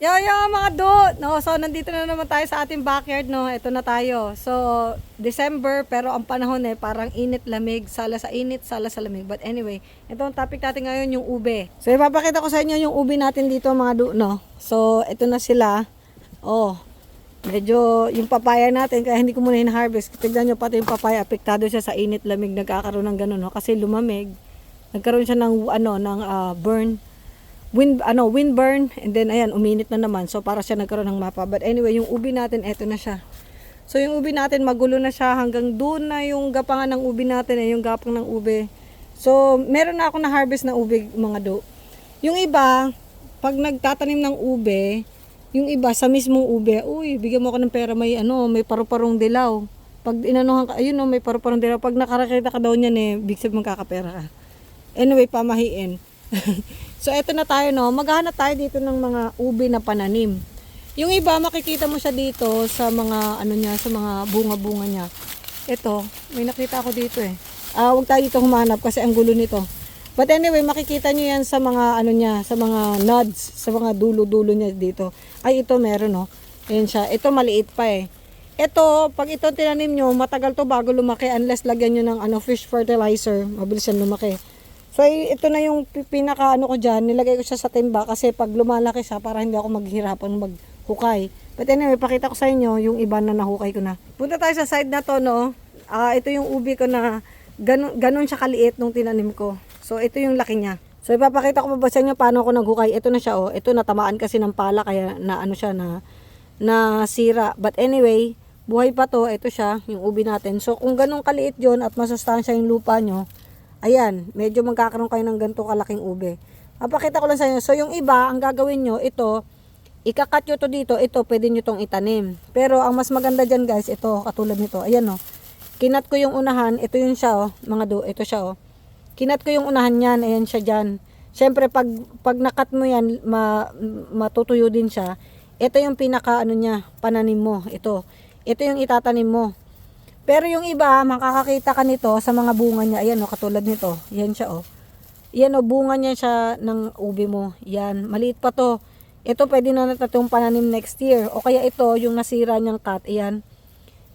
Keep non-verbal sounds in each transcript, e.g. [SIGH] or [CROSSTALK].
Yo, yo, mga do! No, so, nandito na naman tayo sa ating backyard, no? Ito na tayo. So, December, pero ang panahon eh, parang init-lamig. Sala sa init, sala sa lamig. But anyway, ito ang topic natin ngayon, yung ube. So, ipapakita ko sa inyo yung ube natin dito, mga do, no? So, ito na sila. Oh, medyo yung papaya natin, kaya hindi ko muna in-harvest. Tignan nyo, pati yung papaya, apektado siya sa init-lamig, nagkakaroon ng ganun, no? Kasi lumamig. Nagkaroon siya ng, ano, ng ah, burn wind ano wind burn and then ayan uminit na naman. So para siya nagkaroon ng mapa. But anyway yung ubi natin eto na siya. So yung ubi natin magulo na siya. Hanggang doon na yung gapangan ng ubi natin eh, yung gapang ng ube. So meron na ako na harvest na ube mga do. Yung iba pag nagtatanim ng ube yung iba sa mismong ube uy bigyan mo ako ng pera may ano may paru-parong dilaw. Pag inanuhan ka ayun no may paru-parong dilaw. Pag nakarakita ka daw niyan eh big sabihin magkakapera ka. Anyway, pamahiin. [LAUGHS] so, eto na tayo, no? Maghahanap tayo dito ng mga ubi na pananim. Yung iba, makikita mo siya dito sa mga, ano niya, sa mga bunga-bunga niya. Ito, may nakita ako dito eh. Ah, huwag tayo dito humanap kasi ang gulo nito. But anyway, makikita nyo yan sa mga, ano niya, sa mga nods, sa mga dulo-dulo niya dito. Ay, ito meron, no? Ayan siya. Ito, maliit pa eh. Ito, pag ito tinanim nyo, matagal to bago lumaki unless lagyan nyo ng ano, fish fertilizer. Mabilis yan lumaki. So, ito na yung pi- pinaka ano ko dyan. Nilagay ko siya sa timba kasi pag lumalaki siya, para hindi ako maghihirapan maghukay. But anyway, pakita ko sa inyo yung iba na nahukay ko na. Punta tayo sa side na to, no? Ah, ito yung ubi ko na ganun, ganun siya kaliit nung tinanim ko. So, ito yung laki niya. So, ipapakita ko pa ba sa inyo paano ako naghukay. Ito na siya, oh. Ito natamaan kasi ng pala, kaya na ano siya na, na sira. But anyway, buhay pa to. Ito siya, yung ubi natin. So, kung ganun kaliit yon at masustansya yung lupa nyo, Ayan, medyo magkakaroon kayo ng ganito kalaking ube. Mapakita ko lang sa inyo. So, yung iba, ang gagawin nyo, ito, ikakat nyo to dito, ito, pwede nyo tong itanim. Pero, ang mas maganda dyan, guys, ito, katulad nito. Ayan, oh. Kinat ko yung unahan, ito yun siya, oh. Mga do, ito siya, oh. Kinat ko yung unahan yan, ayan siya dyan. Siyempre, pag, pag nakat mo yan, ma, matutuyo din siya. Ito yung pinaka, ano niya, pananim mo. Ito. Ito yung itatanim mo. Pero yung iba, makakakita ka nito sa mga bunga niya. Ayan o, katulad nito. Yan siya o. Yan o, bunga niya siya ng ubi mo. Yan, maliit pa to. Ito pwede na natatong pananim next year. O kaya ito, yung nasira niyang cut. Ayan.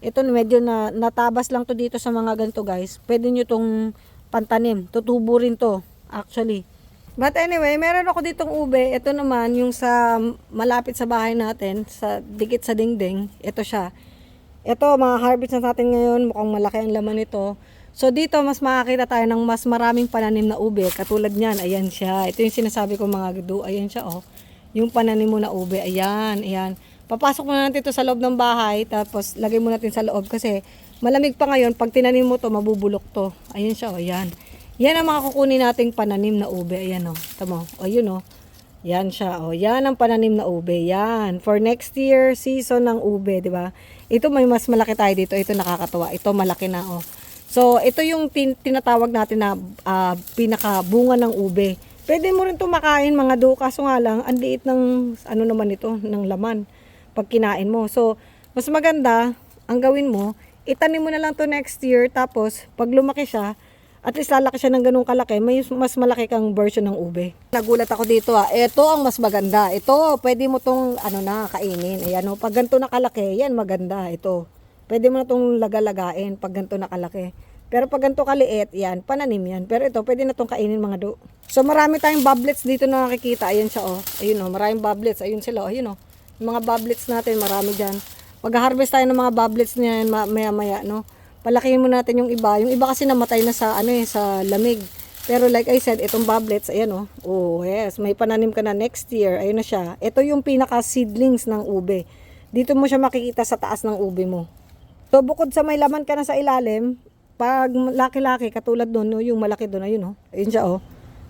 Ito medyo na natabas lang to dito sa mga ganito guys. Pwede nyo tong pantanim. Tutubo rin to, actually. But anyway, meron ako ditong ube. Ito naman, yung sa malapit sa bahay natin, sa dikit sa dingding. Ito siya. Ito, mga harvest na natin ngayon. Mukhang malaki ang laman nito. So, dito, mas makakita tayo ng mas maraming pananim na ube. Katulad niyan, ayan siya. Ito yung sinasabi ko mga gado. Ayan siya, oh. Yung pananim mo na ube. Ayan, ayan. Papasok muna natin ito sa loob ng bahay. Tapos, lagay mo natin sa loob. Kasi, malamig pa ngayon. Pag tinanim mo to mabubulok to. Ayan siya, oh. Ayan. Yan ang mga kukunin nating pananim na ube. Ayan, oh. Tamo. O, yun, oh. Yan siya. O, yan ang pananim na ube. Yan. For next year, season ng ube, di ba? Ito may mas malaki tayo dito. Ito nakakatuwa. Ito malaki na, oh. So, ito yung tin- tinatawag natin na ah, pinakabunga ng ube. Pwede mo rin ito makain mga do. Kaso nga lang, ang liit ng, ano naman ito, ng laman pag kinain mo. So, mas maganda, ang gawin mo, itanim mo na lang to next year. Tapos, pag lumaki siya, at least lalaki siya ng ganung kalaki, may mas malaki kang version ng ube. Nagulat ako dito ah. Ito ang mas maganda. Ito, pwede mo tong ano na kainin. Ayan oh, pag ganito na kalaki, yan maganda ito. Pwede mo na tong lagalagain pag ganito na kalaki. Pero pag ganito kaliit, yan, pananim yan. Pero ito, pwede na tong kainin mga do. So marami tayong bubblets dito na nakikita. Ayun siya oh. Ayun oh, maraming bubblets. Ayun sila oh. Ayun oh. Yung mga bubblets natin, marami dyan. Mag-harvest tayo ng mga bubblets niyan ma- maya-maya, no? Palakihin mo natin yung iba. Yung iba kasi namatay na sa ano eh, sa lamig. Pero like I said, itong bubblets, ayan oh. Oh, yes, may pananim ka na next year. Ayun na siya. Ito yung pinaka seedlings ng ube. Dito mo siya makikita sa taas ng ube mo. So bukod sa may laman ka na sa ilalim, pag laki-laki katulad doon, no, yung malaki doon, ayun oh. Ayun siya oh.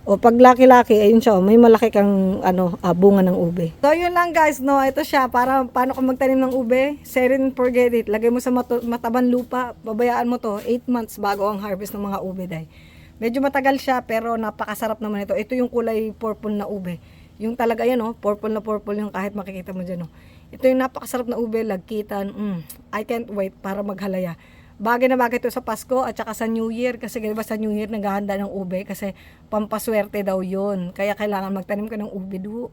O pag laki-laki, ayun siya, oh, may malaki kang ano, ah, bunga ng ube. So yun lang guys, no, ito siya para paano ka magtanim ng ube. Set forget it. Lagay mo sa matu- mataban lupa, babayaan mo to 8 months bago ang harvest ng mga ube dai. Medyo matagal siya pero napakasarap naman ito. Ito yung kulay purple na ube. Yung talaga yan, oh, purple na purple yung kahit makikita mo dyan, oh. Ito yung napakasarap na ube, lagkitan. Mm, I can't wait para maghalaya. Bagay na bagay ito sa Pasko at saka sa New Year kasi diba sa New Year naghahanda ng ube kasi pampaswerte daw yun. Kaya kailangan magtanim ka ng ube do.